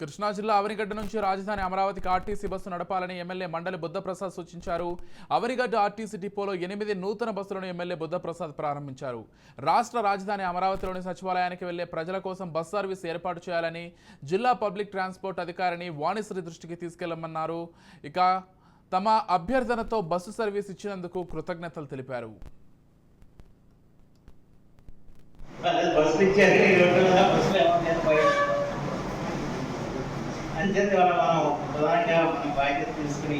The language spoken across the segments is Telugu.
కృష్ణా జిల్లా అవనిగడ్డ నుంచి రాజధాని అమరావతికి ఆర్టీసీ బస్సు నడపాలని ఎమ్మెల్యే మండలి బుద్ధప్రసాద్ సూచించారు. అవనిగడ్డ ఆర్టీసీ డిపోలో ఎనిమిది నూతన బస్సులను ఎమ్మెల్యే బుద్ధప్రసాద్ ప్రారంభించారు. రాష్ట్ర రాజధాని అమరావతిలోని సచివాలయానికి వెళ్ళే ప్రజల కోసం బస్ సర్వీస్ ఏర్పాటు చేయాలని జిల్లా పబ్లిక్ ట్రాన్స్పోర్ట్ అధికారిని వాణిశ్రీ దృష్టికి తీసుకెళ్ళమన్నారు. ఇక తమ అభ్యర్థనతో బస్సు సర్వీస్ ఇచ్చినందుకు కృతజ్ఞతలు తెలిపారు. బస్సులు ఇచ్చారు ఈ రెండు వాళ్ళ మనం ప్రధానంగా మన బాధ్యత తీసుకుని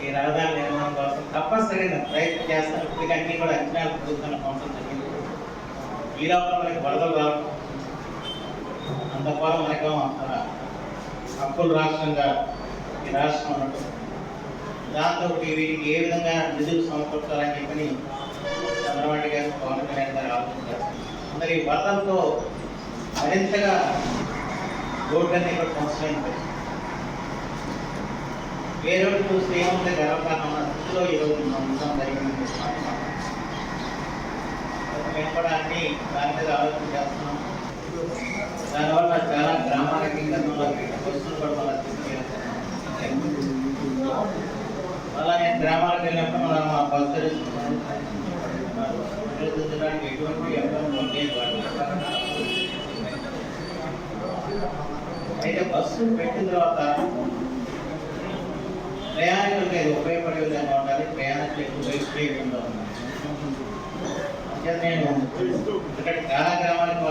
ఈ రహదారి నిర్మాణం కోసం తప్పనిసరిగా ప్రయత్నం చేస్తాం ఇప్పటికన్నీ కూడా అంచనాలు ప్రభుత్వం పంపడం జరిగింది. ఈ లోపల మనకి వరదలు రావడం అంతకాలం మనకు అంత అప్పుల రాష్ట్రంగా ఈ రాష్ట్రం ఉండటం దాంతో వీటికి ఏ విధంగా నిధులు సమకూర్చాలని చెప్పని చంద్రబాబు గారు పవన్ కళ్యాణ్ గారు ఆలోచించారు మరి వరదలతో మరింతగా రోడ్లన్నీ కూడా కొనసాగింది ఏ రోజు చూస్తే ఏముంది గర్వకారణం ఉన్న స్థితిలో ఈరోజు రోజు మనం జరిగింది మేము కూడా అన్ని దాని మీద ఆలోచన చేస్తున్నాం. దానివల్ల చాలా గ్రామాలకి గతంలోకి వస్తువులు కూడా మన అలా నేను గ్రామాలకు వెళ్ళినప్పుడు మన మా బస్సు అభివృద్ధించడానికి ఎటువంటి అభ్యంతరం లేదు వాటికి. అయితే బస్సు పెట్టిన తర్వాత ప్రయాణికులకు ఇది ఉపయోగపడే విధంగా ఉండాలి. ప్రయాణికులు ఎక్కువ వేస్ట్ చేయకుండా ఉండాలి. నేను ఇక్కడ చాలా గ్రామాలకు